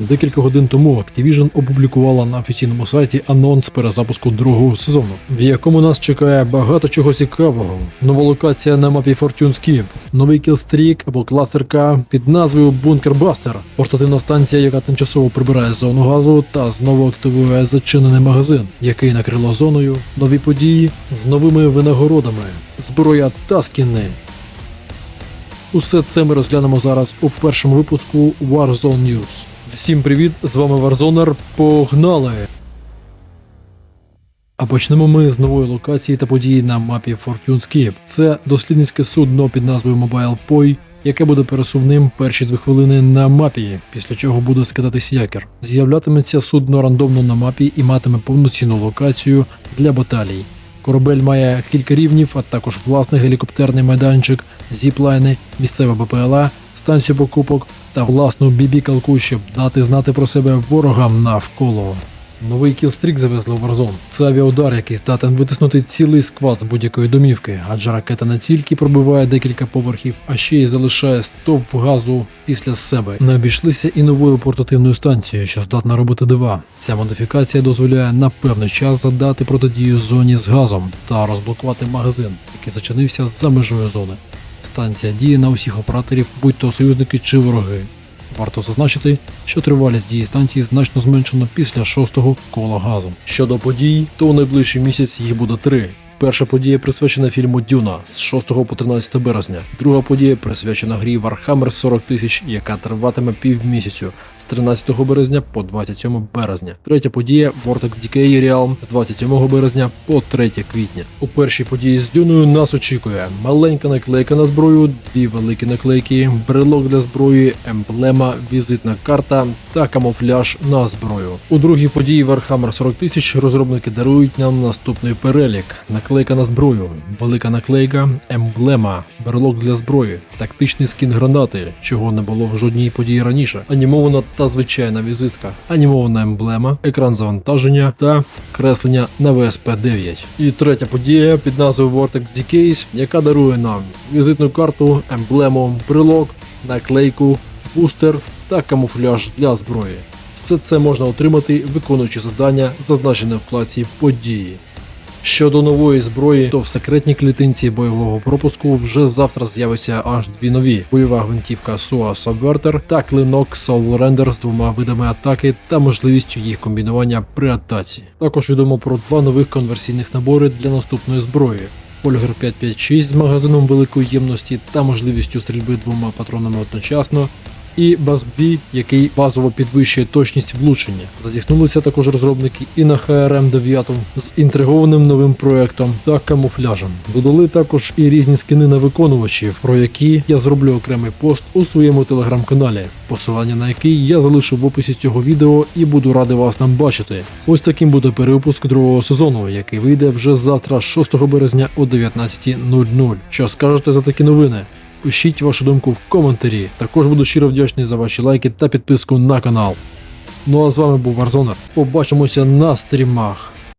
Декілька годин тому Activision опублікувала на офіційному сайті анонс перезапуску другого сезону, в якому нас чекає багато чого цікавого. Нова локація на мапі Fortune's Keep, новий кілстрік або кластерка під назвою Бункер Бастер, портативна станція, яка тимчасово прибирає зону газу та знову активує зачинений магазин, який накрило зоною, нові події з новими винагородами, зброя та скіни. Усе це ми розглянемо зараз у першому випуску Warzone News. Всім привіт! З вами Warzonер. Погнали! А почнемо ми з нової локації та події на мапі Fortune's. Це дослідницьке судно під назвою Mobile Poi, яке буде пересувним перші дві хвилини на мапі, після чого буде скидатись якір. З'являтиметься судно рандомно на мапі і матиме повноцінну локацію для баталій. Корабель має кілька рівнів, а також власний гелікоптерний майданчик, зіплайни, місцеве БПЛА, станцію покупок та власну бібікалку, щоб дати знати про себе ворогам навколо. Новий кілстрік завезли в Warzone. Це авіаудар, який здатен витиснути цілий сквад з будь-якої домівки, адже ракета не тільки пробиває декілька поверхів, а ще й залишає стовп газу після себе. Не обійшлися і новою портативною станцією, що здатна робити дива. Ця модифікація дозволяє на певний час задати протидію зоні з газом та розблокувати магазин, який зачинився за межою зони. Станція діє на усіх операторів, будь то союзники чи вороги. Варто зазначити, що тривалість дії станції значно зменшено після шостого кола газу. Щодо подій, то у найближчий місяць їх буде три. Перша подія присвячена фільму Дюна з 6 по 13 березня. Друга подія присвячена грі Warhammer 40 тисяч, яка триватиме півмісяцю з 13 березня по 27 березня. Третя подія Vortex Decay Realm з 27 березня по 3 квітня. У першій події з Дюною нас очікує маленька наклейка на зброю, дві великі наклейки, брелок для зброї, емблема, візитна карта та камуфляж на зброю. У другій події Warhammer 40 тисяч розробники дарують нам наступний перелік: наклейка на зброю, велика наклейка, емблема, брелок для зброї, тактичний скін гранати, чого не було в жодній події раніше, анімована та звичайна візитка, анімована емблема, екран завантаження та креслення на VSP-9. І третя подія під назвою Vortex Decays, яка дарує нам візитну карту, емблему, брелок, наклейку, бустер та камуфляж для зброї. Все це можна отримати, виконуючи завдання, зазначене в вкладці події. Щодо нової зброї, то в секретній клітинці бойового пропуску вже завтра з'явиться аж дві нові: бойова гвинтівка SUA Subverter та клинок Soul Render з двома видами атаки та можливістю їх комбінування при атаці. Також відомо про два нових конверсійних набори для наступної зброї. Польгер 556 з магазином великої ємності та можливістю стрільби двома патронами одночасно, і BAS-B, який базово підвищує точність влучення. Зазіхнулися також розробники і на HRM 9 з інтригованим новим проектом та камуфляжем. Додали також і різні скини на виконувачів, про які я зроблю окремий пост у своєму телеграм-каналі, посилання на який я залишу в описі цього відео і буду радий вас там бачити. Ось таким буде перевипуск другого сезону, який вийде вже завтра, 6 березня о 19.00. Що скажете за такі новини? Пишіть вашу думку в коментарі. Також буду щиро вдячний за ваші лайки та підписку на канал. Ну а з вами був Варзонер. Побачимося на стрімах.